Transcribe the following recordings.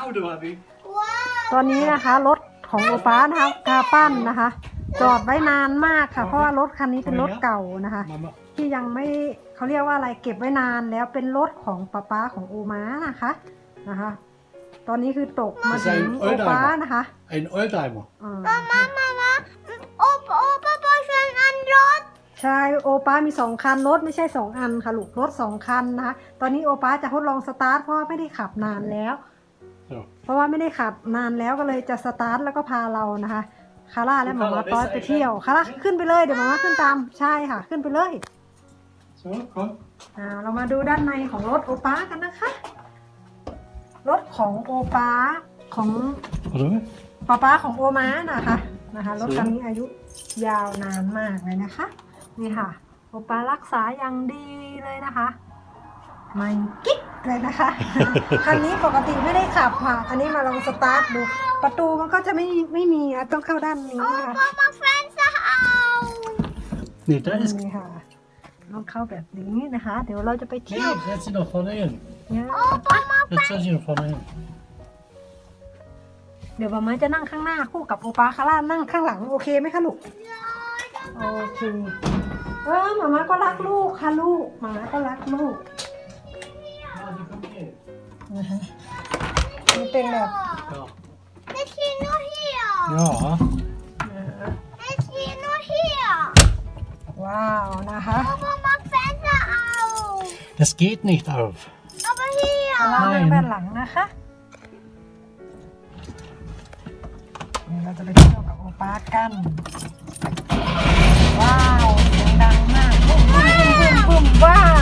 auto har vi. ตอนนี้นะคะรถของโอป้านะคะกาปั้นนะคะ จอดไว้นานมากค่ะ เพราะว่ารถคันนี้เป็นรถเก่านะคะ Mamma. ที่ยังไม่เขาเรียกว่าอะไรเก็บไว้นานแล้วเป็นรถของป้าป้าของโอม้านะคะนะคะ ตอนนี้คือตกมาถึงโอป้านะคะ En oldtimer. อ่า Mamma, mamma. Opa, opa, pappa, kör en rad. ใช่โอป้ามีสองคันรถไม่ใช่สองอันค่ะลูกรถสองคันนะคะ ตอนนี้โอป้าจะทดลองสตาร์ทเพราะว่าไม่ได้ขับนานแล้ว Så. เพราะว่าไม่ได้ขับนานแล้วก็เลยจะสตาร์ทแล้วก็พาเรานะคะ คาร่าและหมามาต้อยไปเที่ยวคาร่าขึ้นไปเลยเดี๋ยวหมามาขึ้นตามใช่ค่ะ ขึ้นไปเลย Så, kom. อ่าเรามาดูด้านในของรถโอป้ากันนะคะ รถของโอป้าของ Har du med? ป้าป้าของโอม้านะคะนะคะรถคันนี้อายุยาวนานมากเลยนะคะ นี่ค่ะโอป้ารักษาอย่างดีเลยนะคะ มันกิ๊กเลยนะคะคันนี้ปกติไม่ได้ขับค่ะ อันนี้มาลองสตาร์ทดู ประตูมันก็จะไม่ไม่มีนะต้องเข้าด้านนี้นะคะ Mamma, Frenza out. Nej, där är นี่ค่ะต้องเข้าแบบนี้นะคะ เดี๋ยวเราจะไปเที่ยว Nej, sätt sig då från in. เนี่ย Sätt sig från in. เดี๋ยวมาม่าจะนั่งข้างหน้าคู่กับโอป้าคาร่านั่งข้างหลังโอเคไหมคะลูก โอเค เออหมาม่าก็รักลูกค่ะลูกหมาม่าก็รักลูก นะคะนี่เป็นแบบ Ja. Det är nog här. Ja. Det är nog här. ว้าวนะคะ Mamma, Frenza out. Das geht nicht auf. Aber คา här. ร่านั่งด้านหลังนะคะเดี๋ยวเราจะไปเที่ยวกับโอป้ากัน ว้าวเสียงดังมากปุ้มปุ้มปุ้มปุ้มว้าว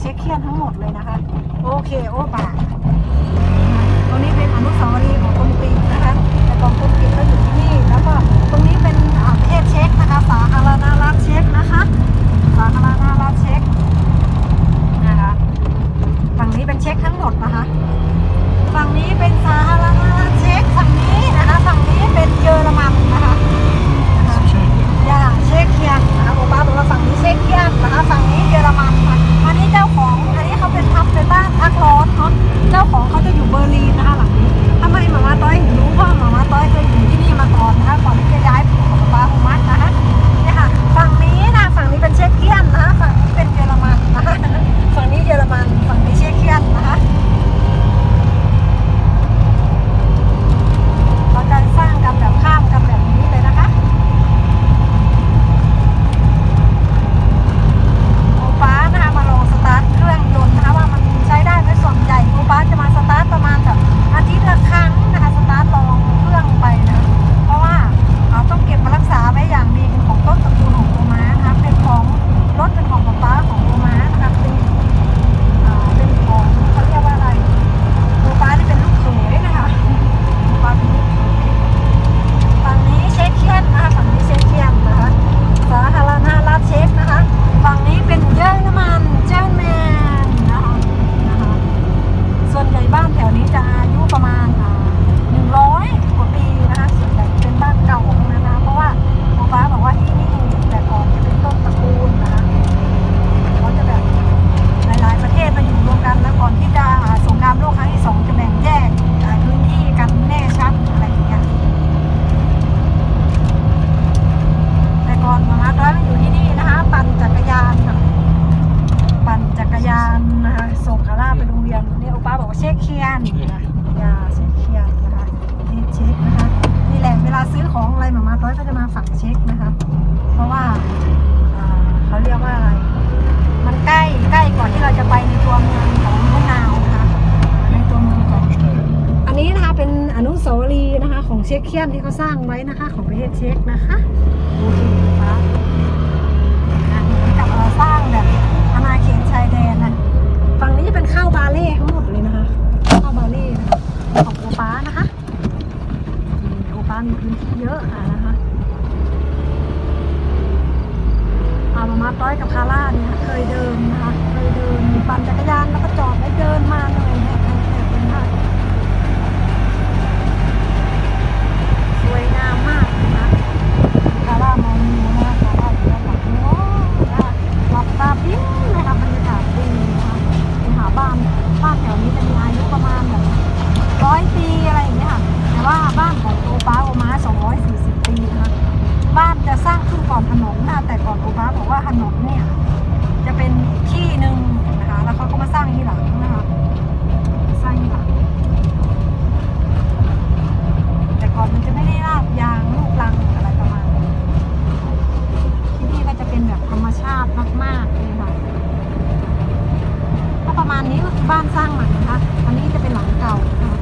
เช็คเคียนทั้งหมดเลยนะคะ โอเค โอ้ป่า เช็กเคียนที่เขาสร้างไว้นะคะ ของประเทศเช็กนะคะดูสิคะนะเหมือนกับเอ่อสร้างแบบอาณาเขตชายแดนนะฝั่งนี้จะเป็นข้าวบาเล่ทั้งหมดเลยนะคะข้าวบาเล่นะคะของโอป้านะคะโอป้ามีพื้นที่เยอะค่ะนะคะอามามาต้อยกับคาร่าเนี่ยเคยเดินนะคะเคยเดินปั่นจักรยานแล้วก็จอดแล้วเดินมาเลยเนี่ยแถบเป็นท่า สวยงามมากนะ คะคาร่ามองดูนะคะคาร่าอยู่ด้านหลังโอ้นะคะหลับตาปิ้งนะคะบรรยากาศดีนะคะไปหาบ้านบ้านแถวนี้จะมีอายุประมาณแบบร้อยปีอะไรอย่างเงี้ยค่ะแต่ว่าบ้านของโอป้าโอมา240 ปีนะคะบ้านจะสร้างขึ้นก่อนถนนนะแต่ก่อนโอป้าบอกว่าถนนเนี่ยจะเป็นที่หนึ่งนะคะแล้วเขาก็มาสร้างที่หลังนะคะสร้างที่หลัง แต่ก่อนมันจะไม่ได้ราดยางลูกรังอะไรประมาณนี้ที่นี่ก็จะเป็นแบบธรรมชาติมากๆเลยค่ะก็ประมาณนี้ก็คือบ้านสร้างใหม่นะคะ อันนี้จะเป็นหลังเก่านะคะ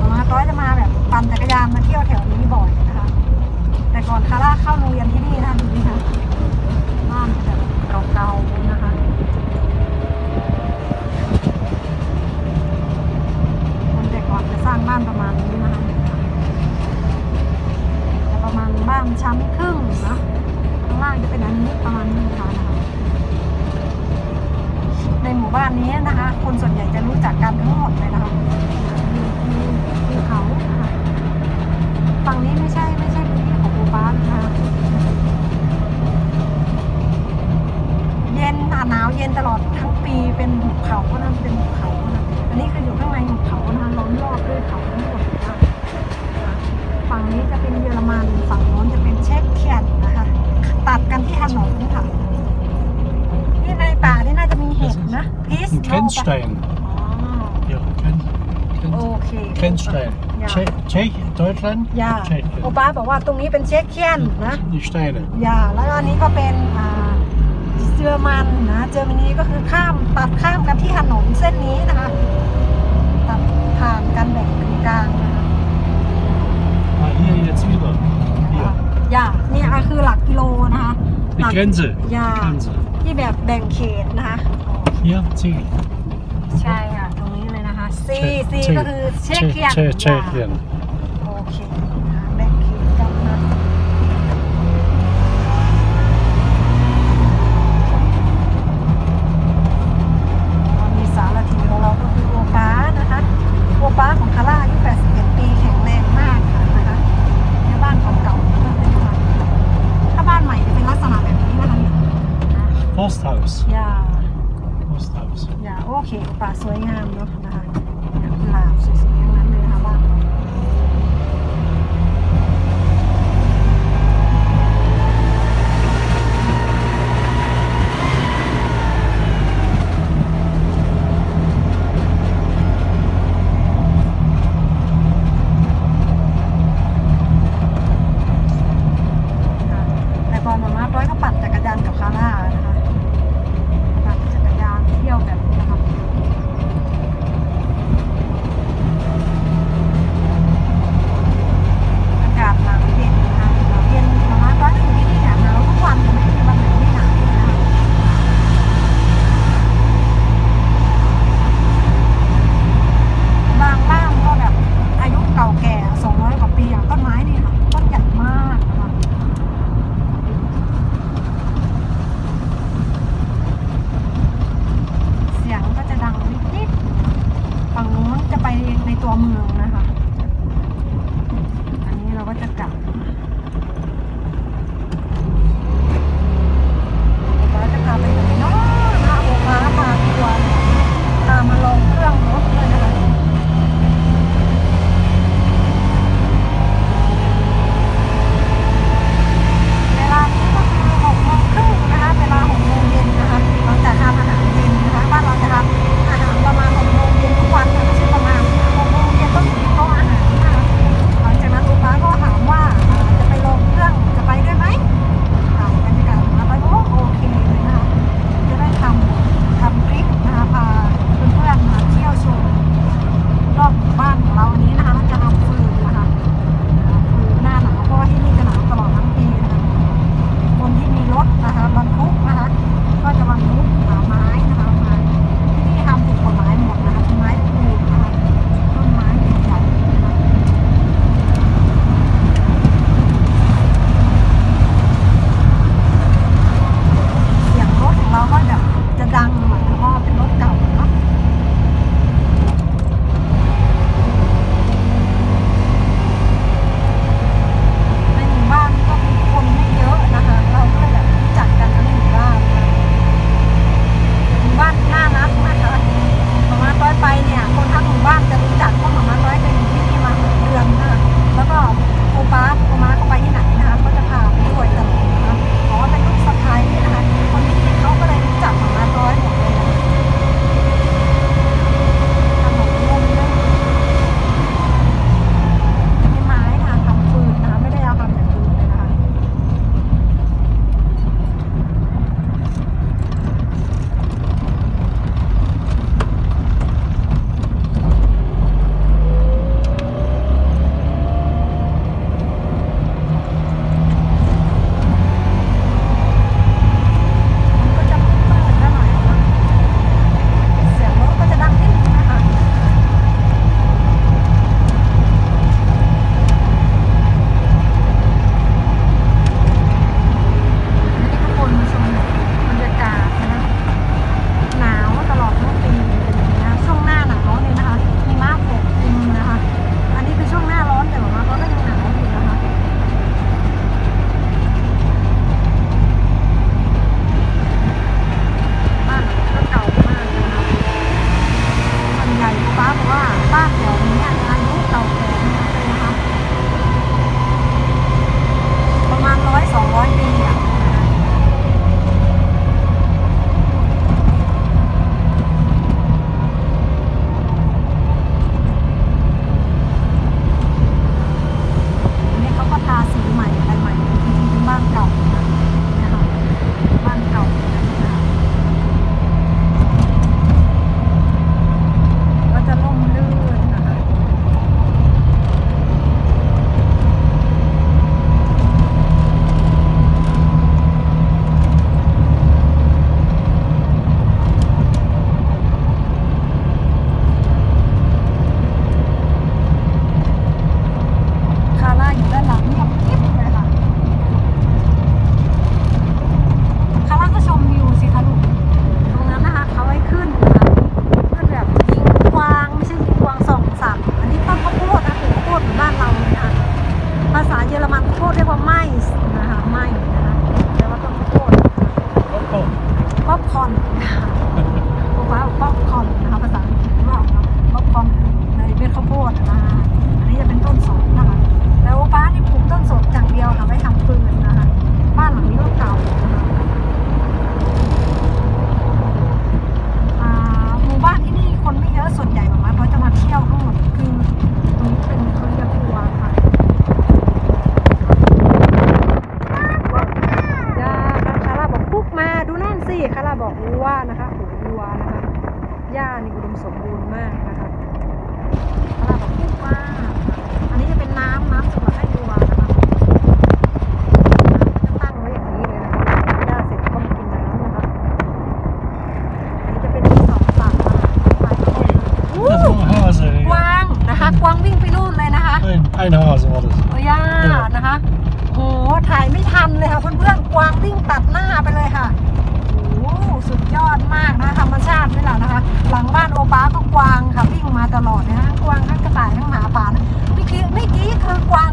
ประมาณร้อยจะมาแบบปั่นจักรยานมาเที่ยวแถวนี้บ่อยนะคะ แต่ก่อนคาร่าเข้าโรงเรียนที่นี่นะคะดูนี่ค่ะบ้านจะแบบเก่าๆนะคะ คนแต่ก่อนจะสร้างบ้านประมาณนี้นะคะจะประมาณบ้านชั้นครึ่งนะข้างล่างจะเป็นอันนี้ประมาณนี้ค่ะนะคะในหมู่ บ้านนี้นะคะ คนส่วนใหญ่จะรู้จักกันทั้งหมดเลยนะคะมีมีมีเขานะคะฝั่งนี้ไม่ใช่ไม่ใช่พื้นที่ของหมู่บ้านนะคะเย็นอะหนาวเย็นตลอดทั้งปีเป็นหุบเขาก็นั่นเป็นหุบเขานะอันนี้คืออยู่ข้างในหุบเขานะคะล้อมรอบด้วยเขาทั้งหมดนะคะฝั่งนี้จะเป็นเยอรมันฝั่งโน้นจะเป็นเช็กเคียนนะคะ ตัดกันที่ถนนค่ะ ห็ดนะพีช Ein Kennstein. อ๋อ Ja, Ken, โอ Ken, เค Kennstein. Ja. Che Czech, Deutschland? อย่า Tschechien. โอป้าบอกว่าตรงนี้เป็นเช็กเคียนนะ Die Steine. อย่าแล้วอันนี้ก็เป็นอ่าเยอรมันนะเยอรมนีก็คือข้ามตัดข้ามกันที่ถนนเส้นนี้นะคะ ตัดผ่านกันแบบเป็นกลางนะคะ Ah, hier jetzt wieder. Hier. อย่านี่อะคือหลักกิโลนะคะห Die ลัก Grenze. Ja. Die Grenze. ที่แบบแบ่งเขตนะคะ เยี่ยมจีใช่ค่ะ ตรงนี้เลยนะคะซีซีก็คือเช็คเขียน เชเชเขียน ปลาสวยงามเนาะนะคะ นี่อุดมสมบูรณ์มากนะคะ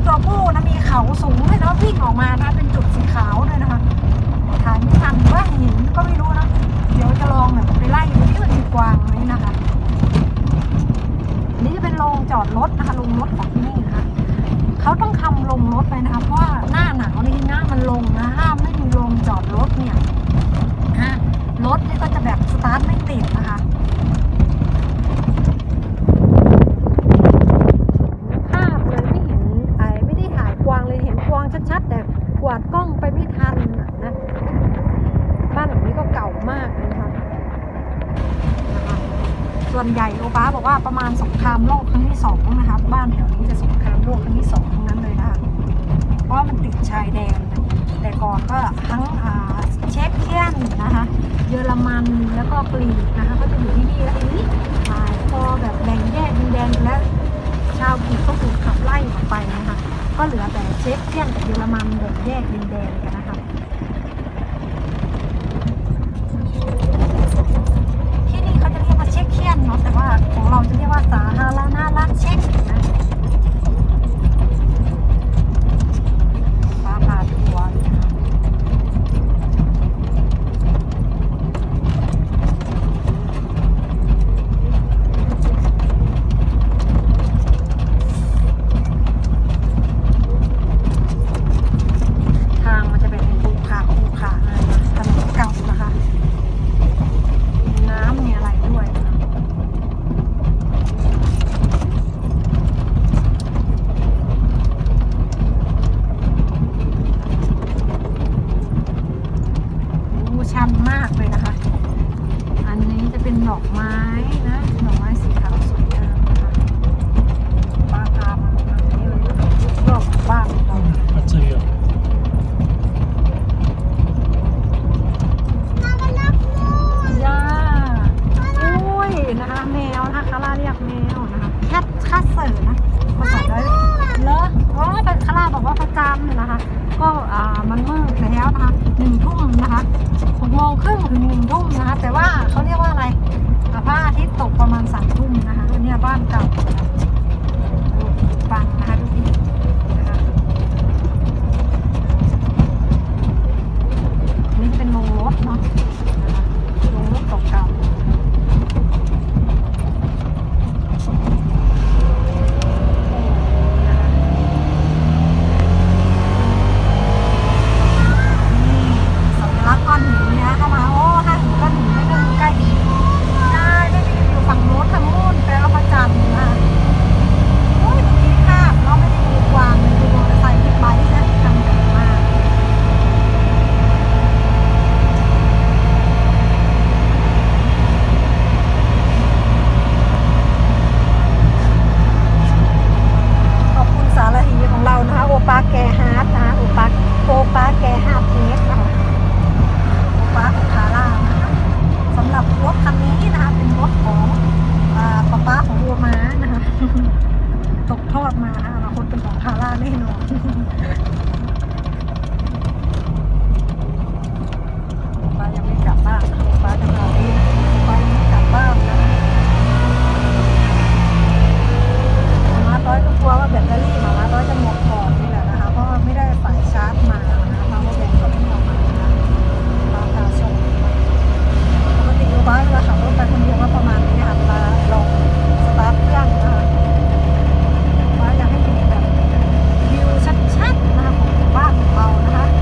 ตัวผู้นะมีเขาสูงเลยนะวิ่งออกมานะเป็นจุดสีขาวเลยนะคะถ่ายไม่ทันว่าห็นก็ไม่รู้นะเดี๋ยวจะลองแบบไปไล่ดูที่มันมีกวางไหมนะคะนนี้จะเป็นโรงจอดรถนะคะโรงรถของที่นี่นะคะเขาต้องทำโรงรถไปนะคะเพราะว่าหน้าหนาวนี่หน้ามันลงนะห้ามไม่มีโรงจอดรถเนี่ยฮะรถนี่ก็จะแบบสตาร์ทไม่ติดนะคะภาพเลยไม่เห็นไอ้ไม่ได้ถ่ายกวางเลยเห็นกวางชัดๆแต่ก วาดกล้องไปไม่ทันนะบ้านหลังนี้ก็เก่ามากเลยนะคะส่วนใหญ่โอป้าบอกว่าประมาณสงครามโลกครั้งที่สองนะคะบ้านแถวนี้จะสงครามโลกครั้งที่สองทั้งนั้นเลยนะคะเพราะว่ามันติดชายแดน แต่ก่อนก็ทั้งเช็กเคียนนะคะเยอรมันแล้วก็กรีกนะคะก็จะอยู่ที่นี่แล้วทีนี้อ่พอแบบแบ่งแยกดินแดนแล้ว ชาวกรีกก็ถูกขับไล่ออกไปนะคะ ก็เหลือแต่เช็คเคียนกับเยอรมันแบ่งแยกดินแดนกันนะคะที่นี่เขาจะเรียกว่าเช็คเคียนเนาะแต่ว่าของเราจะเรียกว่าสาธารณรัฐเช็คนะ ตกทอดมาอนาคตเป็นของคาร่าแน่นอนป้ายังไม่กลับบ้านป้าจะมาบ้ายังกลับบ้านนะมาร้อยก็กลัวว่าแบตเตรี่มาร้อยจะหดก่อนนี่แหละนะคะ เพราะไม่ได้สาชาร์จมานะคะเพาะว่าแบตก็ไม่ออกมานะคะาชมปกติป้าเวลาขับรถไปคนเดียวว่าประมาณนี้ค่ะเวลาลองสตาร์ทเครื่องนะ บ้านอเรานะคะ